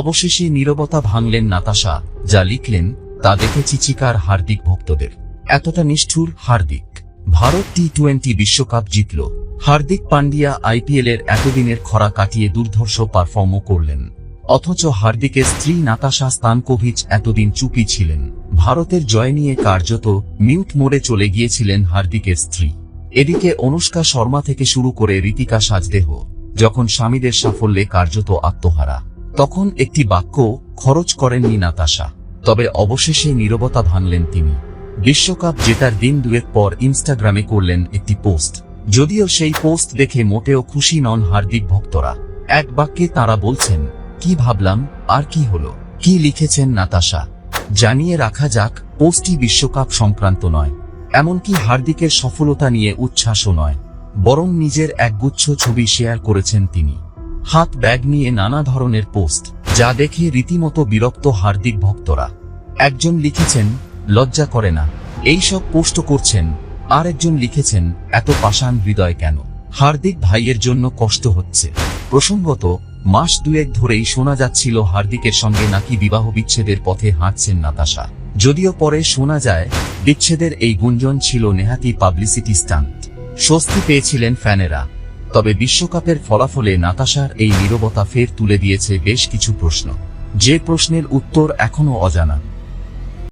অবশেষে নীরবতা ভাঙলেন নাতাশা, যা লিখলেন, তা দেখে চিচিকার হার্দিক ভক্তদের। এতটা নিষ্ঠুর হার্দিক। ভারত টি টোয়েন্টি বিশ্বকাপ জিতল। হার্দিক পান্ডিয়া আইপিএল এর এতদিনের খরা কাটিয়ে দুর্ধর্ষ পারফর্মও করলেন। অথচ হার্দিকের স্ত্রী নাতাশা স্তানকোভিচ এতদিন চুপি ছিলেন। ভারতের জয় নিয়ে কার্যত মিউট মোড়ে চলে গিয়েছিলেন হার্দিকের স্ত্রী। এদিকে অনুষ্কা শর্মা থেকে শুরু করে রীতিকা সাজদেহ, যখন স্বামীদের সাফল্যে কার্যত আত্মহারা। তখন একটি বাক্য খরচ করেননি নাতাশা। তবে অবশেষে নীরবতা ভাঙলেন তিনি। বিশ্বকাপ জেতার দিন দুয়েক পর ইনস্টাগ্রামে করলেন একটি পোস্ট। যদিও সেই পোস্ট দেখে মোটেও খুশি নন হার্দিক ভক্তরা। এক বাক্যে তারা বলছেন, কি ভাবলাম, আর কি হলো? কি লিখেছেন নাতাশা? জানিয়ে রাখা যাক, পোস্টটি বিশ্বকাপ সংক্রান্ত নয়। এমনকি হার্দিকের সফলতা নিয়ে উচ্ছ্বাসও নয়। বরং নিজের একগুচ্ছ ছবি শেয়ার করেছেন তিনি। হাত ব্যাগ নিয়ে নানা ধরনের পোস্ট, যা দেখে রীতিমতো বিরক্ত হার্দিক ভক্তরা। একজন লিখেছেন, লজ্জা করে না। এই সব পোস্ট করছেন। আর একজন লিখেছেন, এত পাষাণ হৃদয় কেন? হার্দিক ভাইয়ের জন্য কষ্ট হচ্ছে। প্রসঙ্গত, মাস দুয়েক ধরেই শোনা যাচ্ছিল হার্দিকের সঙ্গে নাকি বিবাহ বিচ্ছেদের পথে হাঁটছেন নাতাশা। যদিও পরে শোনা যায়, বিচ্ছেদের এই গুঞ্জন ছিল নেহাতি পাবলিসিটি স্টান্ট। স্বস্তি পেয়েছিলেন ফ্যানেরা। তবে বিশ্বকাপের ফলাফলে নাতাশার এই নীরবতা ফের তুলে দিয়েছে বেশ কিছু প্রশ্ন। যে প্রশ্নের উত্তর এখনও অজানা।